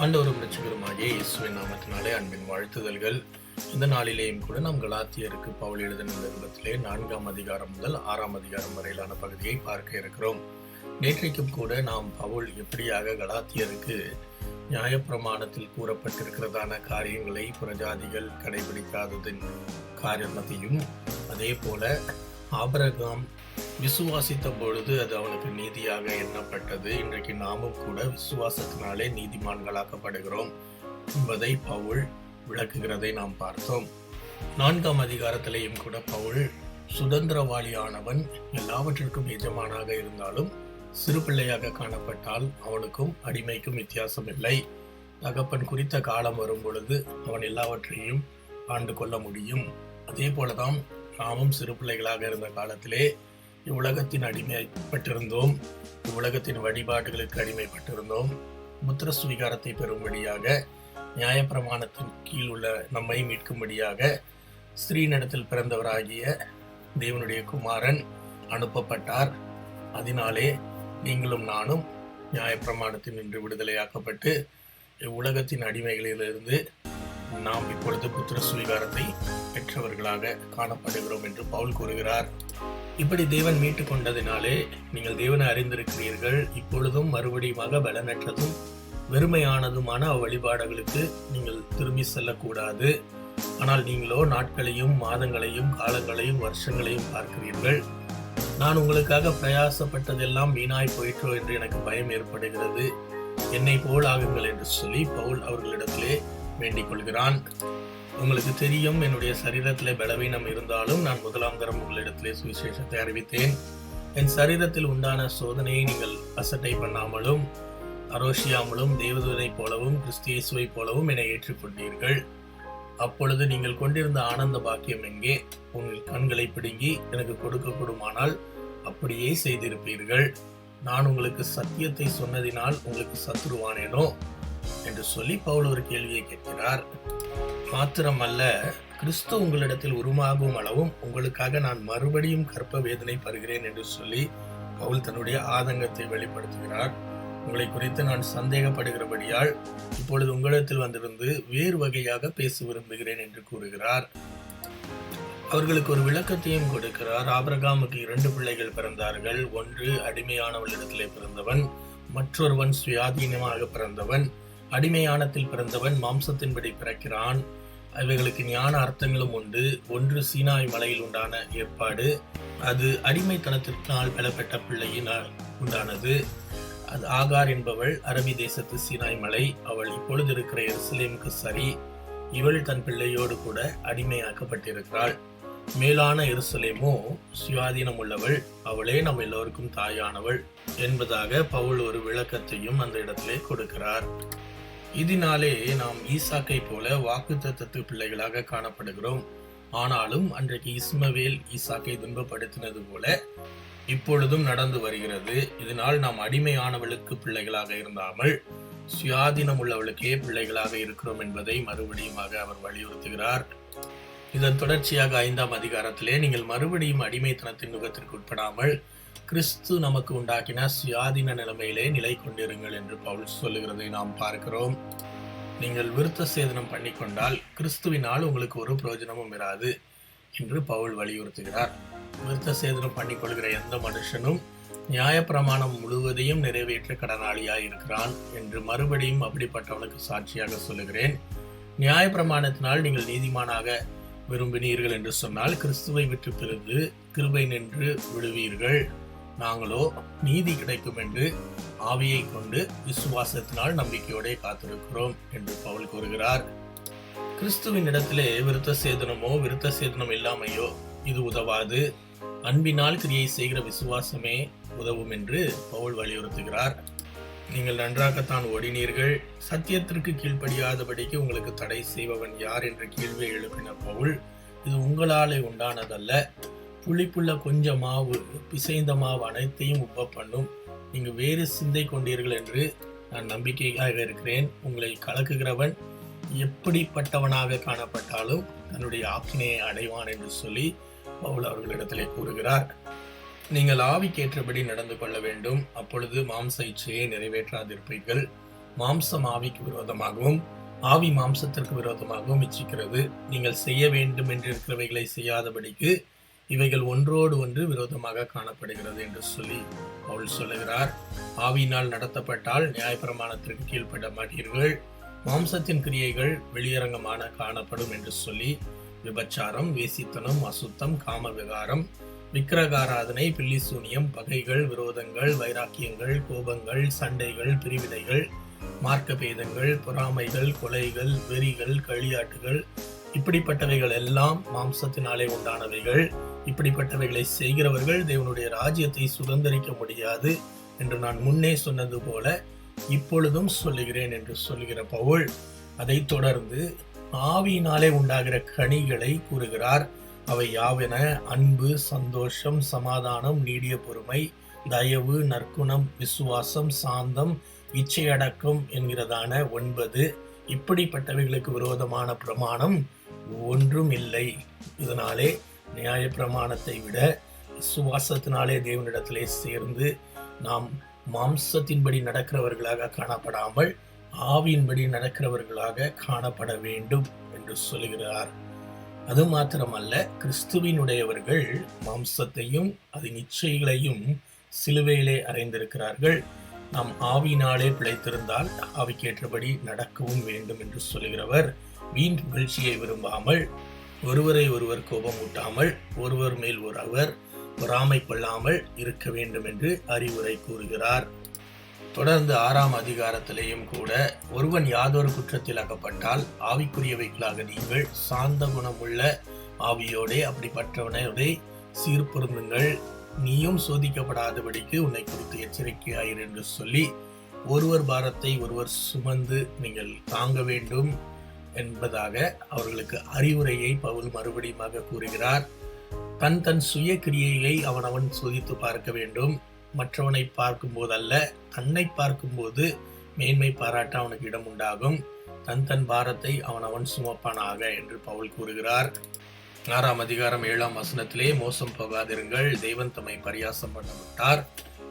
ஆண்டவரும் ரட்சகருமாகிய இயேசுவின் நாமத்தினாலே அன்பின் வாழ்த்துதல்கள். இந்த நாளிலேயும் கூட நாம் கலாத்தியருக்கு பவுல் எழுதின நிறுவனத்திலே நான்காம் அதிகாரம் முதல் ஆறாம் அதிகாரம் வரையிலான பகுதியை பார்க்க இருக்கிறோம். நேற்றைக்கும் கூட நாம் பவுல் எப்படியாக கலாத்தியருக்கு நியாயப்பிரமாணத்தில் கூறப்பட்டிருக்கிறதான காரியங்களை புறஜாதிகள் கடைபிடிக்காததின் காரணத்தையும் அதே போல ஆபரகாம் விசுவாசித்த பொழுது அது அவனுக்கு நீதியாக எண்ணப்பட்டது. இன்றைக்கு நாமும் கூட விசுவாசத்தினாலே நீதிமான்களாக்கப்படுகிறோம் என்பதை பவுல் விளக்குகிறதை நாம் பார்த்தோம். நான்காம் அதிகாரத்திலேயும் கூட பவுல் சுதந்திரவாளியானவன் எல்லாவற்றிற்கும் எஜமானாக இருந்தாலும் சிறு பிள்ளையாக காணப்பட்டால் அவனுக்கும் அடிமைக்கும் வித்தியாசம் இல்லை தகப்பன் குறித்த காலம் வரும் பொழுது அவன் எல்லாவற்றையும் ஆண்டு கொள்ள முடியும். அதே போலதான் நாமும் சிறு பிள்ளைகளாக இருந்த காலத்திலே இவ்வுலகத்தின் அடிமைப்பட்டிருந்தோம். இவ்வுலகத்தின் வழிபாடுகளுக்கு அடிமைப்பட்டிருந்தோம். முத்திர சுவீகாரத்தை பெறும்படியாக நியாயப்பிரமாணத்தின் கீழ் உள்ள நம்மை மீட்கும்படியாக ஸ்ரீநடத்தில் பிறந்தவராகிய தேவனுடைய குமாரன் அனுப்பப்பட்டார். அதனாலே நீங்களும் நானும் நியாயப்பிரமாணத்தின் நின்று விடுதலையாக்கப்பட்டு இவ்வுலகத்தின் அடிமைகளிலிருந்து நாம் இப்பொழுது புத்திர சுவீகாரத்தை பெற்றவர்களாக காணப்படுகிறோம் என்று பவுல் கூறுகிறார். இப்படி தேவன் மீட்டு கொண்டதினாலே நீங்கள் தேவனை அறிந்திருக்கிறீர்கள். இப்பொழுதும் மறுபடியுமாக பலனற்றதும் வெறுமையானதுமான வழிபாடுகளுக்கு நீங்கள் திரும்பி செல்லக்கூடாது. ஆனால் நீங்களோ நாட்களையும் மாதங்களையும் காலங்களையும் வருஷங்களையும் பார்க்கிறீர்கள். நான் உங்களுக்காக பிரயாசப்பட்டதெல்லாம் வீணாய் போயிற்றோ என்று எனக்கு பயம் ஏற்படுகிறது. என்னை போல் ஆகுங்கள் என்று சொல்லி பவுல் அவர்களிடத்திலே வேண்டிக் கொள்கிறான். உங்களுக்கு தெரியும் என்னுடைய சரீரத்தில் பலவீனம் இருந்தாலும் நான் முதலாம் தரம் உங்களிடத்திலே சுவிசேஷத்தை அறிவித்தேன். என் சரீரத்தில் உண்டான சோதனையை நீங்கள் அசட்டை பண்ணாமலும் அரோஷியாமலும் தேவதூதனைப் போலவும் கிறிஸ்தியேசுவை போலவும் என்னை ஏற்றுக்கொண்டீர்கள். அப்பொழுது நீங்கள் கொண்டிருந்த ஆனந்த பாக்கியம் எங்கே? உங்கள் கண்களை பிடுங்கி எனக்கு கொடுக்கக்கூடுமானால் அப்படியே செய்திருப்பீர்கள். நான் உங்களுக்கு சத்தியத்தை சொன்னதினால் உங்களுக்கு சத்துருவானேனோ? என்று சொல்லி பவுல் ஒரு கேள்வியை கேட்கிறார். மாத்திரமல்ல கிறிஸ்து உங்களிடத்தில் உருமாகும் அளவும் உங்களுக்காக நான் மறுபடியும் கற்ப வேதனை பருகிறேன் என்று சொல்லி பவுல் தன்னுடைய ஆதங்கத்தை வெளிப்படுத்துகிறார். உங்களை குறித்து நான் சந்தேகப்படுகிறபடியால் இப்பொழுது உங்களிடத்தில் வந்திருந்து வேறு வகையாக பேச விரும்புகிறேன் என்று கூறுகிறார். அவர்களுக்கு ஒரு விளக்கத்தையும் கொடுக்கிறார். ஆபிரகாமுக்கு இரண்டு பிள்ளைகள் பிறந்தார்கள். ஒன்று அடிமையானவளிடத்திலே பிறந்தவன் மற்றொருவன் சுயாதீனமாக பிறந்தவன். அடிமையானத்தில் பிறந்தவன் மாம்சத்தின்படி பிறக்கிறான். இவைகளுக்கு ஞான அர்த்தங்களும் உண்டு. ஒன்று சீனாய் மலையில் உண்டான ஏற்பாடு. அது அடிமைத்தனத்திற்கால் பெறப்பட்ட பிள்ளையினால் உண்டானது. அது ஆகார் என்பவள் அரபி தேசத்து சீனாய் மலை. அவள் இப்பொழுது இருக்கிற எருசலேமுக்கு சரி. இவள் தன் பிள்ளையோடு கூட அடிமையாக்கப்பட்டிருக்கிறாள். மேலான எருசலேமோ சுயாதீனம் உள்ளவள். அவளே நம் எல்லோருக்கும் தாயானவள் என்பதாக பவுல் ஒரு விளக்கத்தையும் அந்த இடத்திலே கொடுக்கிறார். இதனாலே நாம் ஈசாக்கை போல வாக்குத்தத்து பிள்ளைகளாக காணப்படுகிறோம். ஆனாலும் அன்றைக்கு இஸ்மவேல் ஈசாக்கை துன்பப்படுத்தினது போல இப்பொழுதும் நடந்து வருகிறது. இதனால் நாம் அடிமையானவளுக்கு பிள்ளைகளாக இருந்தாமல் சுயாதீனம் உள்ளவளுக்கே பிள்ளைகளாக இருக்கிறோம் என்பதை மறுபடியுமாக அவர் வலியுறுத்துகிறார். இதன் தொடர்ச்சியாக ஐந்தாம் அதிகாரத்திலே நீங்கள் மறுபடியும் அடிமைத்தனத்தின் நுகத்திற்கு உட்படாமல் கிறிஸ்து நமக்கு உண்டாக்கின சுயாதீன நிலைமையிலே நிலை கொண்டிருங்கள் என்று பவுல் சொல்லுகிறதை நாம் பார்க்கிறோம். நீங்கள் விருத்த சேதனம் பண்ணிக்கொண்டால் கிறிஸ்துவினால் உங்களுக்கு ஒரு பிரயோஜனமும் இராது என்று பவுல் வலியுறுத்துகிறார். விருத்த சேதனம் பண்ணிக்கொள்கிற எந்த மனுஷனும் நியாயப்பிரமாணம் முழுவதையும் நிறைவேற்ற கடனாளியாக இருக்கிறான் என்று மறுபடியும் அப்படிப்பட்டவனுக்கு சாட்சியாக சொல்லுகிறேன். நியாயப்பிரமாணத்தினால் நீங்கள் நீதிமானாக விரும்பினீர்கள் என்று சொன்னால் கிறிஸ்துவை விட்டு பிறகு கிருபை நின்று விடுவீர்கள் நாங்களோ நீதி கிடைக்கும் என்று ஆவியை கொண்டு விசுவாசத்தினால் நம்பிக்கையோட காத்திருக்கிறோம் என்று பவுல் கூறுகிறார். கிறிஸ்துவின் இடத்திலே விருத்த சேதனமோ விருத்த சேதனம் இல்லாமையோ இது உதவாது. அன்பினால் கிரியை செய்கிற விசுவாசமே உதவும் என்று பவுல் வலியுறுத்துகிறார். நீங்கள் நன்றாகத்தான் ஓடினீர்கள். சத்தியத்திற்கு கீழ்ப்படியாதபடிக்கு உங்களுக்கு தடை செய்பவன் யார் என்ற கேள்வியை எழுப்பின பவுல் இது உங்களாலே உண்டானதல்ல. புளிப்புள்ள கொஞ்சம் மாவு பிசைந்த மாவு அனைத்தையும் உப்ப பண்ணும். நீங்கள் வேறு சிந்தை கொண்டீர்கள் என்று நான் நம்பிக்கையாக இருக்கிறேன். உங்களை கலக்குகிறவன் எப்படிப்பட்டவனாக காணப்பட்டாலும் தன்னுடைய ஆக்கினையை அடைவான் என்று சொல்லி பவுல் அவர்களிடத்திலே கூறுகிறார். நீங்கள் ஆவிக்கேற்றபடி நடந்து கொள்ள வேண்டும். அப்பொழுது மாம்ச இச்சையை நிறைவேற்றாதிருப்பீர்கள். மாம்சம் ஆவிக்கு விரோதமாகவும் ஆவி மாம்சத்திற்கு விரோதமாகவும் இச்சிக்கிறது. நீங்கள் செய்ய வேண்டும் என்று இருக்கிறவைகளை செய்யாதபடிக்கு இவைகள் ஒன்றோடு ஒன்று விரோதமாக காணப்படுகிறது என்று சொல்லி அவள் சொல்லுகிறார். ஆவியினால் நடத்தப்பட்டால் நியாயப்பிரமாணத்திற்கு கீழ்ப்பட மாட்டீர்கள். மாம்சத்தின் கிரியைகள் வெளியரங்கமான காணப்படும் என்று சொல்லி விபச்சாரம் வேசித்தனம் அசுத்தம் காம விகாரம் விக்கிரகாராதனை பில்லிசூனியம் பகைகள் விரோதங்கள் வைராக்கியங்கள் கோபங்கள் சண்டைகள் பிரிவினைகள் மார்க்க பேதங்கள் பொறாமைகள் கொலைகள் வெறிகள் களியாட்டுகள் இப்படிப்பட்டவைகள் எல்லாம் மாம்சத்தினாலே உண்டானவைகள். இப்படிப்பட்டவைகளை செய்கிறவர்கள் தேவனுடைய ராஜ்யத்தை சுதந்திரிக்க முடியாது என்று நான் முன்னே சொன்னது போல இப்பொழுதும் சொல்லுகிறேன் என்று சொல்லுகிற பவுல் அதைத் தொடர்ந்து ஆவியினாலே உண்டாகிற கனிகளை கூறுகிறார். அவை யாவென அன்பு சந்தோஷம் சமாதானம் நீடிய பொறுமை தயவு நற்குணம் விசுவாசம் சாந்தம் இச்சையடக்கம் என்கிறதான ஒன்பது இப்படிப்பட்டவைகளுக்கு விரோதமான பிரமாணம் ஒன்றும் இல்லை. இதனாலே நியாய பிரமாணத்தை விட விசுவாசத்தினாலே தேவனிடத்திலே சேர்ந்து நாம் மாம்சத்தின்படி நடக்கிறவர்களாக காணப்படாமல் ஆவியின்படி நடக்கிறவர்களாக காணப்பட வேண்டும் என்று சொல்கிறார் அது மாத்திரமல்ல கிறிஸ்துவினுடையவர்கள் மாம்சத்தையும் அதன் இச்சைகளையும் சிலுவையிலே அறைந்திருக்கிறார்கள். நாம் ஆவியினாலே பிழைத்திருந்தால் ஆவிக்கேற்றபடி நடக்கவும் வேண்டும் என்று சொல்கிறவர் வீண் புகழ்ச்சியை விரும்பாமல் ஒருவரை ஒருவர் கோபம் ஊட்டாமல் ஒருவர் மேல் ஒருவர் பொறாமை கொள்ளாமல் இருக்க வேண்டும் என்று அறிவுரை கூறுகிறார். தொடர்ந்து ஆறாம் அதிகாரத்திலேயும் கூட ஒருவன் யாதொரு குற்றத்தில் அகப்பட்டால் ஆவிக்குரியவைகளாக நீங்கள் சாந்த குணமுள்ள ஆவியோடே அப்படிப்பட்டவனோடே சீர்பொருந்துங்கள் நீயும் சோதிக்கப்படாதபடிக்கு உன்னை குறித்து எச்சரிக்கையாயிரு என்று சொல்லி ஒருவர் பாரத்தை ஒருவர் சுமந்து நீங்கள் தாங்க வேண்டும். என்பதாக அவர்களுக்கு அறிவுரையை பவுல் மறுபடியுமாக கூறுகிறார். தன் தன் சுய கிரியைகளை அவன் அவன் சோதித்து பார்க்க வேண்டும். மற்றவனை பார்க்கும்போதல்ல தன்னை பார்க்கும்போது மேன்மை பாராட்ட அவனுக்கு இடம் உண்டாகும். தன் தன் பாரத்தை அவன் அவன் சுமப்பானாக என்று பவுல் கூறுகிறார். ஆறாம் அதிகாரம் ஏழாம் வசனத்திலே மோசம் போகாதிருங்கள் தெய்வன் தம்மை பரியாசம் பண்ண விட்டார்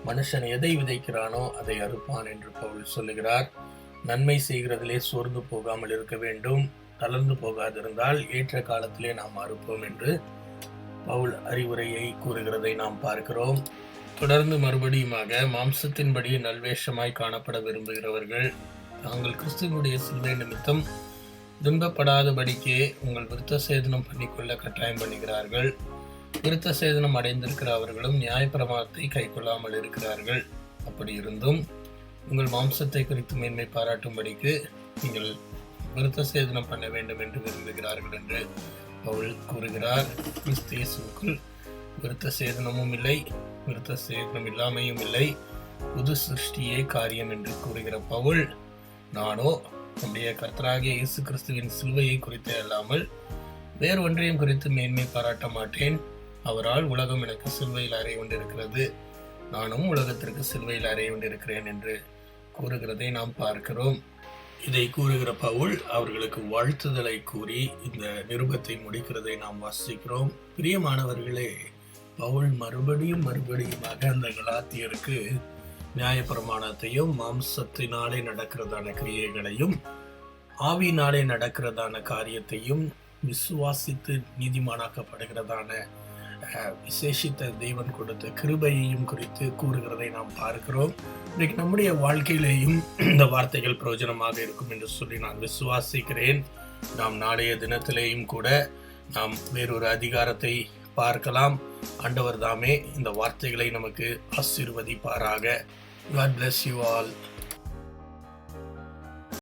மனுஷன் எதை விதைக்கிறானோ அதை அறுப்பான் என்று பவுல் சொல்லுகிறார். நன்மை செய்கிறதிலே சோர்ந்து போகாமல் இருக்க வேண்டும். தளர்ந்து போகாதிருந்தால் ஏற்ற காலத்திலே நாம் அறுப்போம் என்று பவுல் அறிவுரையை கூறுகிறதை நாம் பார்க்கிறோம். தொடர்ந்து மறுபடியுமாக மாம்சத்தின்படி நல்வேஷமாய் காணப்பட விரும்புகிறவர்கள் தாங்கள் கிறிஸ்துவனுடைய சிந்தை நிமித்தம் துன்பப்படாதபடிக்கே உங்கள் விருத்த சேதனம் பண்ணிக்கொள்ள கட்டாயம் பண்ணுகிறார்கள். விருத்த சேதனம் அடைந்திருக்கிற அவர்களும் நியாயப்பிரமாணத்தை கை கொள்ளாமல் இருக்கிறார்கள். அப்படி இருந்தும் உங்கள் மாம்சத்தை குறித்து மேன்மை பாராட்டும்படிக்கு நீங்கள் விருத்த சேதனம் பண்ண வேண்டும் என்று விரும்புகிறார்கள் என்று பவுல் கூறுகிறார். கிறிஸ்து விருத்த சேதனமும் இல்லை விருத்த சேதனம் இல்லாமையும் இல்லை. புது சிருஷ்டியே காரியம் என்று கூறுகிற பவுல் நானோ நம்முடைய கர்த்தராகிய இயேசு கிறிஸ்துவின் சிலுவையை குறித்தே அல்லாமல் வேறு ஒன்றையும் குறித்து மேன்மை பாராட்ட மாட்டேன். அவரால் உலகம் எனக்கு சிலுவையில் அறைய கொண்டிருக்கிறது. நானும் உலகத்திற்கு சிலுவையில் அறைய கொண்டிருக்கிறேன் என்று கூறுகிறதை நாம் பார்க்கிறோம். இதை கூறுகிற பவுல் அவர்களுக்கு வாழ்த்துதலை கூறி இந்த நிருபத்தை முடிக்கிறதை நாம் வாசிக்கிறோம். பிரியமானவர்களே பவுல் மறுபடியும் மறுபடியுமாக அந்த கலாத்தியருக்கு நியாயப்பிரமாணத்தையும் மாம்சத்தினாலே நடக்கிறதான கிரியைகளையும் ஆவியினாலே நடக்கிறதான காரியத்தையும் விசுவாசித்து நீதிமானாக்கப்படுகிறதான விசேஷித்த தேவன் கொடுத்த கிருபையையும் குறித்து கூறுகிறதை நாம் பார்க்கிறோம். இன்றைக்கு நம்முடைய வாழ்க்கையிலேயும் இந்த வார்த்தைகள் பிரயோஜனமாக இருக்கும் என்று சொல்லி நான் விசுவாசிக்கிறேன். நாம் நாளைய தினத்திலேயும் கூட நாம் வேறொரு அதிகாரத்தை பார்க்கலாம். ஆண்டவர் தாமே இந்த வார்த்தைகளை நமக்கு ஆசீர்வதிப்பாராக. God bless you all